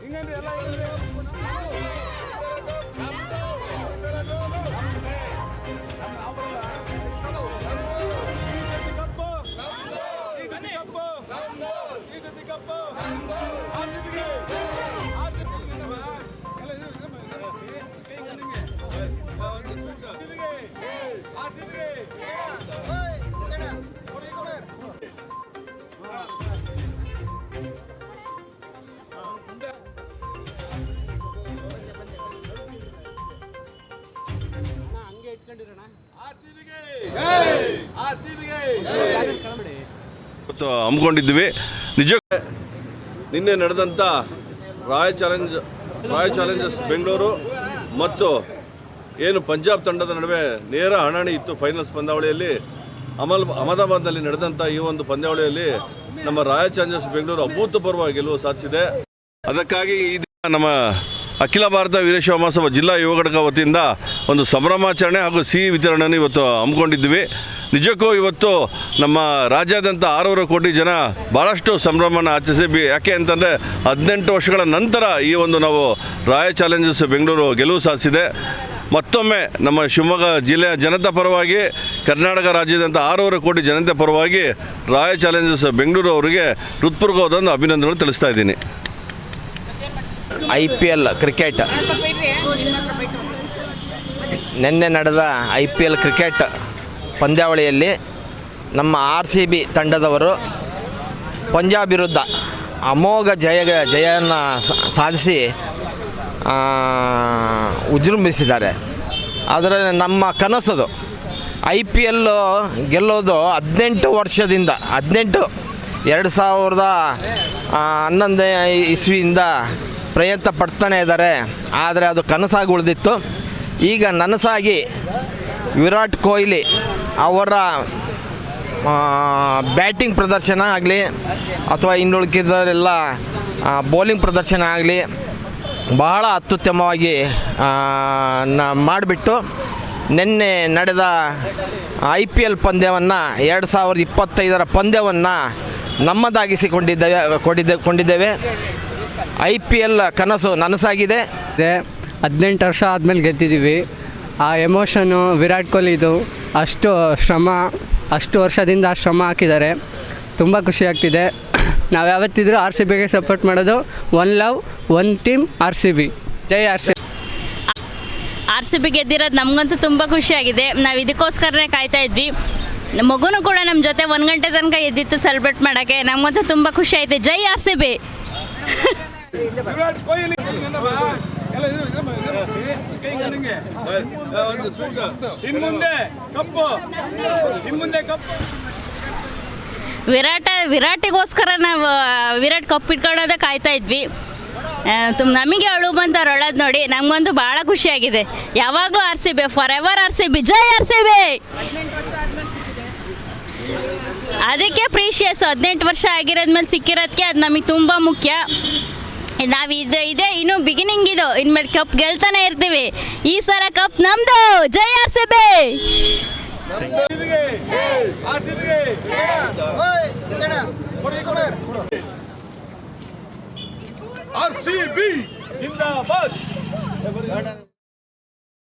ಹಿಂಗಂದ್ರೆ ಎಲ್ಲ ಇವತ್ತು ಹಮ್ಮಿಕೊಂಡಿದ್ವಿ ನಿಜ ನಿನ್ನೆ ನಡೆದಂಥ Royal Challenge Royal Challengers Bengaluru ಮತ್ತು ಏನು ಪಂಜಾಬ್ ತಂಡದ ನಡುವೆ ನೇರ ಹಣಾಣಿ ಇತ್ತು ಫೈನಲ್ಸ್ ಪಂದ್ಯಾವಳಿಯಲ್ಲಿ. ಅಮಲ್ ಅಹಮದಾಬಾದ್ನಲ್ಲಿ ನಡೆದಂಥ ಈ ಒಂದು ಪಂದ್ಯಾವಳಿಯಲ್ಲಿ ನಮ್ಮ ರಾಯಲ್ ಚಾಲೆಂಜರ್ಸ್ ಬೆಂಗಳೂರು ಅಭೂತಪೂರ್ವ ಗೆಲುವು ಸಾಧಿಸಿದೆ. ಅದಕ್ಕಾಗಿ ಈ ದಿನ ನಮ್ಮ ಅಖಿಲ ಭಾರತ ವೀರಶೈವ ಮಹಾಸಭಾ ಜಿಲ್ಲಾ ಯುವ ಘಟಕ ವತಿಯಿಂದ ಒಂದು ಸಂಭ್ರಮಾಚರಣೆ ಹಾಗೂ ಸಿಹಿ ವಿತರಣೆಯನ್ನು ಇವತ್ತು ಹಮ್ಮಿಕೊಂಡಿದ್ವಿ. ನಿಜಕ್ಕೂ ಇವತ್ತು ನಮ್ಮ ರಾಜ್ಯಾದ್ಯಂತ ಆರೂವರೆ ಕೋಟಿ ಜನ ಭಾಳಷ್ಟು ಸಂಭ್ರಮನ ಆಚರಿಸಿ ಯಾಕೆ ಅಂತಂದರೆ ಹದಿನೆಂಟು ವರ್ಷಗಳ ನಂತರ ಈ ಒಂದು ನಾವು ರಾಯಲ್ ಚಾಲೆಂಜರ್ಸ್ ಬೆಂಗಳೂರು ಗೆಲುವು ಸಾಧಿಸಿದೆ. ಮತ್ತೊಮ್ಮೆ ನಮ್ಮ ಶಿವಮೊಗ್ಗ ಜಿಲ್ಲೆಯ ಜನತಾ ಪರವಾಗಿ, ಕರ್ನಾಟಕ ರಾಜ್ಯದಂತ ಆರೂವರೆ ಕೋಟಿ ಜನತೆ ಪರವಾಗಿ ರಾಯಲ್ ಚಾಲೆಂಜರ್ಸ್ ಬೆಂಗಳೂರು ಅವರಿಗೆ ಹೃತ್ಪೂರ್ವಕವಾದ ಒಂದು ಅಭಿನಂದನೆಗಳು ತಿಳಿಸ್ತಾ ಇದ್ದೀನಿ. I P L cricket. ನಿನ್ನೆ ನಡೆದ ಐ ಪಿ ಎಲ್ ಕ್ರಿಕೆಟ್ ಪಂದ್ಯಾವಳಿಯಲ್ಲಿ ನಮ್ಮ ಆರ್ ಸಿ ಬಿ ತಂಡದವರು ಪಂಜಾಬ್ ವಿರುದ್ಧ ಅಮೋಘ ಜಯ ಜಯವನ್ನು ಸಾಧಿಸಿ ವಿಜೃಂಭಿಸಿದ್ದಾರೆ ಆದರೆ ನಮ್ಮ ಕನಸದು ಐ ಪಿ ಎಲ್ಲು ಗೆಲ್ಲೋದು ಹದಿನೆಂಟು ವರ್ಷದಿಂದ ಹದಿನೆಂಟು ಎರಡು ಸಾವಿರದ ಹನ್ನೊಂದನೇ ಇಸ್ವಿಯಿಂದ ಪ್ರಯತ್ನ ಪಡ್ತಾನೆ ಇದ್ದಾರೆ, ಆದರೆ ಅದು ಕನಸಾಗಿ ಉಳಿದಿತ್ತು. ಈಗ ನನಸಾಗಿ ವಿರಾಟ್ ಕೊಹ್ಲಿ ಅವರ ಬ್ಯಾಟಿಂಗ್ ಪ್ರದರ್ಶನ ಆಗಲಿ, ಅಥವಾ ಇನ್ನುಳಿಕಿದರೆಲ್ಲ ಬೌಲಿಂಗ್ ಪ್ರದರ್ಶನ ಆಗಲಿ, ಬಹಳ ಅತ್ಯುತ್ತಮವಾಗಿ ಮಾಡಿಬಿಟ್ಟು ನಿನ್ನೆ ನಡೆದ ಐ ಪಿ ಎಲ್ ಪಂದ್ಯವನ್ನು, ಎರಡು ಸಾವಿರದ ಇಪ್ಪತ್ತೈದರ ಪಂದ್ಯವನ್ನು ನಮ್ಮದಾಗಿಸಿಕೊಂಡಿದ್ದೇವೆ, ಕೊಡಿದ್ದೆ, ಕೊಂಡಿದ್ದೇವೆ. ಐ ಪಿ ಎಲ್ ಕನಸು ನನಸಾಗಿದೆ. ಹದಿನೆಂಟು ವರ್ಷ ಆದಮೇಲೆ ಗೆದ್ದಿದ್ದೀವಿ. ಆ ಎಮೋಷನು ವಿರಾಟ್ ಕೊಹ್ಲಿದು ಅಷ್ಟು ಶ್ರಮ ಅಷ್ಟು ವರ್ಷದಿಂದ ಆ ಶ್ರಮ ಹಾಕಿದ್ದಾರೆ. ತುಂಬ ಖುಷಿ ಆಗ್ತಿದೆ. ನಾವು ಯಾವತ್ತಿದ್ರೂ ಆರ್ ಸಿ ಬಿಗೆ ಸಪೋರ್ಟ್ ಮಾಡೋದು one love one team R C B. ಜೈ R C R C B ಗೆದ್ದಿರೋದು ನಮಗಂತೂ ತುಂಬ ಖುಷಿಯಾಗಿದೆ ನಾವು ಇದಕ್ಕೋಸ್ಕರನೇ ಕಾಯ್ತಾ ಇದ್ವಿ. ನಮ್ಮ ಮಗುನೂ ಕೂಡ ನಮ್ಮ ಜೊತೆ ಒಂದು ಗಂಟೆ ತನಕ ಎದ್ದಿತ್ತು ಸೆಲೆಬ್ರೇಟ್ ಮಾಡೋಕ್ಕೆ. ನಮಗಂತೂ ತುಂಬ ಖುಷಿ ಆಯಿತು. ಜೈ R C B. Virat Kohli cup. ಇನ್ ಮುಂದೆ ಕಪ್ಪು. ವಿರಾಟ, ವಿರಾಟಿಗೋಸ್ಕರ ನಾವು ವಿರಾಟ್ ಕಪ್ ಇಟ್ಕೊಳ್ಳೋದೇ ಕಾಯ್ತಾ ಇದ್ವಿ. ತುಂಬ ನಮಗೆ ಅಳು ಬಂತು ಅಳೋದು ನೋಡಿ. ನಮಗೊಂದು ಭಾಳ ಖುಷಿಯಾಗಿದೆ. ಯಾವಾಗಲೂ R C B for ever R C B, Jai R C B! ಅದಕ್ಕೆ ಪ್ರೀಶಿಯಸ್ ಹದಿನೆಂಟು ವರ್ಷ ಆಗಿರೋದ್ಮೇಲೆ ಸಿಕ್ಕಿರೋದಕ್ಕೆ ಅದು ನಮಗೆ ತುಂಬ ಮುಖ್ಯ. ನಾವು ಇದು. ಇದೆ ಇನ್ನು ಬಿಗಿನಿಂಗ್ ಇದು. ಇನ್ಮೇಲೆ ಕಪ್ ಗೆಲ್ತಾನೆ ಇರ್ತೀವಿ. ಈ ಸಲ ಕಪ್ ನಮ್ದು. ಜಯ ಆರ್ ಸಿ ಬಿ.